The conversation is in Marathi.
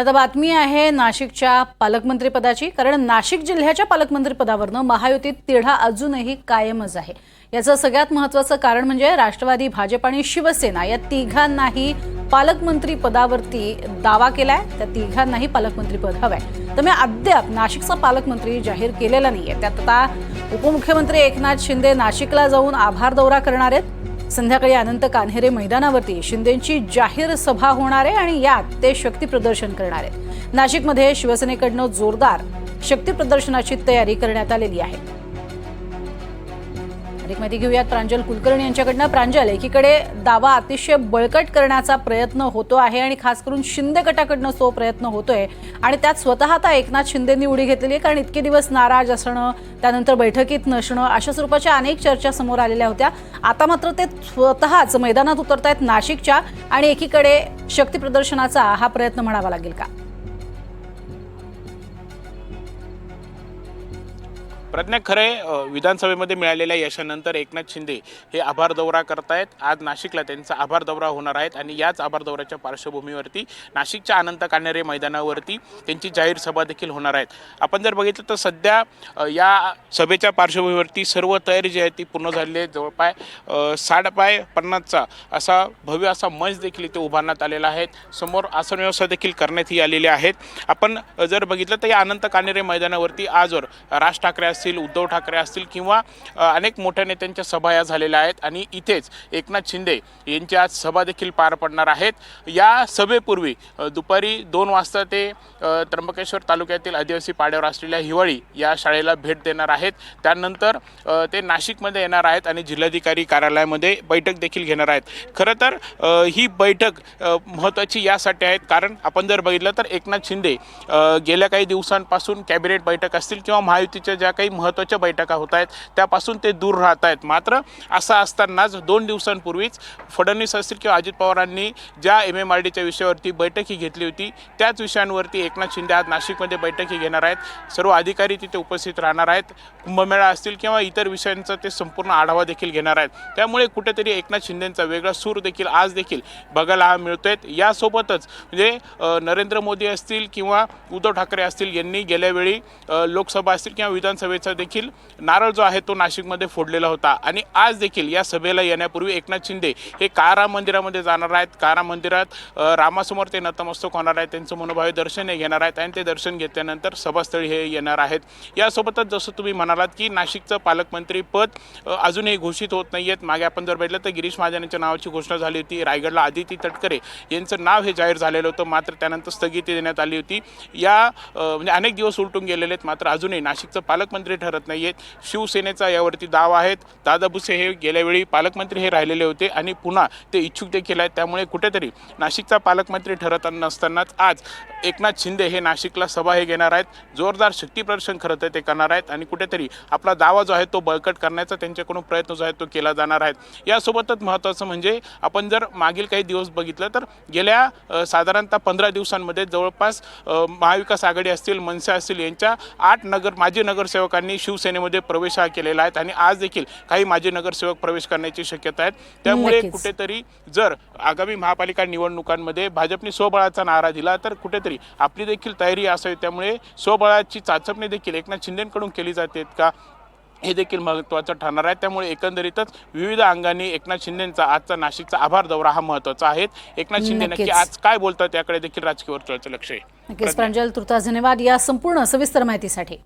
आणि आता बातमी आहे नाशिकच्या पालकमंत्रीपदाची कारण नाशिक जिल्ह्याच्या पालकमंत्रीपदावरनं महायुतीत तिढा अजूनही कायमच आहे. याचं सगळ्यात महत्त्वाचं कारण म्हणजे राष्ट्रवादी भाजप आणि शिवसेना या तिघांनाही पालकमंत्री पदावरती दावा केलाय. त्या तिघांनाही पालकमंत्रीपद हवंय. तर मी अद्याप नाशिकचा पालकमंत्री जाहीर केलेला नाहीये. त्यात आता उपमुख्यमंत्री एकनाथ शिंदे नाशिकला जाऊन आभार दौरा करणार आहेत. संध्याकाळी अनंत कान्हेरे मैदानावरती शिंदेची जाहीर सभा होणार आहे आणि यात ते शक्ती प्रदर्शन करणार आहेत. नाशिकमध्ये शिवसेनेकडनं जोरदार शक्ती प्रदर्शनाची तयारी करण्यात आलेली आहे. अधिक माहिती घेऊयात. प्रांजल कुलकर्णी यांच्याकडनं. प्रांजल एकीकडे दावा अतिशय बळकट करण्याचा प्रयत्न होतो आहे आणि खास करून शिंदे गटाकडनं तो प्रयत्न होतोय. आणि त्यात स्वतः आता एकनाथ शिंदेंनी उडी घेतलेली आहे कारण इतके दिवस नाराज असणं त्यानंतर बैठकीत नसणं अशा स्वरूपाच्या अनेक चर्चा समोर आलेल्या होत्या. आता मात्र ते स्वतःच मैदानात उतरतायत नाशिकच्या आणि एकीकडे शक्ती प्रदर्शनाचा हा प्रयत्न म्हणावा लागेल का? प्रज्ञा खरे विधानसभेमध्ये मिळालेल्या यशानंतर एकनाथ शिंदे हे आभार दौरा करतायत. आज नाशिकला त्यांचा आभार दौरा होणार आहेत आणि याच आभार दौऱ्याच्या पार्श्वभूमीवरती नाशिकच्या अनंत कानेरे मैदानावरती त्यांची जाहीर सभा देखील होणार आहेत. आपण जर बघितलं तर सध्या या सभेच्या पार्श्वभूमीवरती सर्व तयारी जी आहे ती पूर्ण झालेली आहे. जवळपास साडपाय पन्नासचा असा भव्य असा मंच देखील इथे उभारण्यात आलेला आहे. समोर आसन व्यवस्था देखील करण्यात ही आलेली आहेत. आपण जर बघितलं तर या अनंत कानेरे मैदानावरती आजवर राज ठाकरे असतील उद्धव ठाकरे असतील किंवा अनेक मोठ्या नेत्यांच्या सभा या झालेल्या आहेत आणि इथेच एकनाथ शिंदे यांची आज सभा देखील पार पडणार आहेत. या सभेपूर्वी दुपारी दोन वाजता ते त्र्यंबकेश्वर तालुक्यातील आदिवासी पाड्यावर असलेल्या हिवाळी या शाळेला भेट देणार आहेत. त्यानंतर ते नाशिकमध्ये येणार आहेत आणि जिल्हाधिकारी कार्यालयामध्ये बैठक देखील घेणार आहेत. खरं तर ही बैठक महत्त्वाची यासाठी आहेत. कारण आपण जर बघितलं तर एकनाथ शिंदे गेल्या काही दिवसांपासून कॅबिनेट बैठक असतील किंवा महायुतीच्या ज्या काही महत्त्वाच्या बैठका होत आहेत. त्यापासून ते दूर राहत आहेत. मात्र असं असतानाच दोन दिवसांपूर्वीच फडणवीस असतील किंवा अजित पवारांनी ज्या एम एम आर डीच्या विषयावरती बैठकी घेतली होती त्याच विषयांवरती एकनाथ शिंदे आज नाशिकमध्ये बैठकी घेणार आहेत. सर्व अधिकारी तिथे उपस्थित राहणार आहेत. कुंभमेळा असतील किंवा इतर विषयांचा ते संपूर्ण आढावा देखील घेणार आहेत. त्यामुळे कुठेतरी एकनाथ शिंदेंचा वेगळा सूर देखील आज देखील बघायला हा मिळतोय. यासोबतच म्हणजे नरेंद्र मोदी असतील किंवा उद्धव ठाकरे असतील यांनी गेल्यावेळी लोकसभा असतील किंवा विधानसभेत सभेचा देखील. नारळ जो आहे तो नाशिकमध्ये फोडलेला होता. आणि आज देखील या सभेला येण्यापूर्वी एकनाथ शिंदे हे कारा मंदिरामध्ये जाणार आहेत. कारा मंदिरात रामासमोर ते नतमस्तक होणार आहेत. त्यांचं मनोभावी दर्शन हे घेणार आहेत आणि ते दर्शन घेतल्यानंतर सभास्थळी हे येणार आहेत. यासोबतच जसं तुम्ही म्हणालात की नाशिकचं पालकमंत्री पद अजूनही घोषित होत नाही आहेत. मागे आपण जर बघितलं तर गिरीश महाजन यांच्या नावाची घोषणा झाली होती. रायगडला आदिती तटकरे यांचं नाव हे जाहीर झालेलं होतं. मात्र त्यानंतर स्थगिती देण्यात आली होती. या म्हणजे अनेक दिवस उलटून गेलेले आहेत. मात्र अजूनही नाशिकचं पालकमंत्री ठरत नाही आहेत शिवसेनेचा यावरती दावा आहेत. दादा भुसे हे गेल्यावेळी पालकमंत्री हे राहिलेले होते आणि पुन्हा ते इच्छुक देखील आहेत. त्यामुळे कुठेतरी नाशिकचा पालकमंत्री ठरत नसतानाच आज एकनाथ शिंदे हे नाशिकला सभा हे घेणार आहेत. जोरदार शक्ती प्रदर्शन खरं तर ते करणार आहेत आणि कुठेतरी आपला दावा जो आहे तो बळकट करण्याचा त्यांच्याकडून प्रयत्न जो आहे तो केला जाणार आहे. यासोबतच महत्त्वाचं म्हणजे आपण जर मागील काही दिवस बघितलं तर गेल्या साधारणतः पंधरा दिवसांमध्ये जवळपास महाविकास आघाडी असतील मनसे असतील यांच्या आठ नगर माजी नगरसेवकांनी शिवसेनेमध्ये प्रवेश हा केलेला आहे आणि आज देखील काही माजी नगरसेवक प्रवेश करण्याची शक्यता आहे त्यामुळे. कुठेतरी जर आगामी महापालिका निवडणुकांमध्ये भाजपने स्वबळाचा नारा दिला तर कुठेतरी आपली देखील तयारी असावी. त्यामुळे स्वबळाची चाचपणी देखील एकनाथ शिंदेकडून केली जाते का हे देखील महत्त्वाचं ठरणार आहे. त्यामुळे एकंदरीतच विविध अंगांनी एकनाथ शिंदेचा आजचा नाशिकचा आभार दौरा हा महत्त्वाचा आहे. एकनाथ शिंदे नक्की. आज काय बोलतात याकडे देखील राजकीय वर्तुळाचं लक्ष आहे. नक्कीच प्रांजल तुर्तास धन्यवाद या संपूर्ण सविस्तर माहितीसाठी.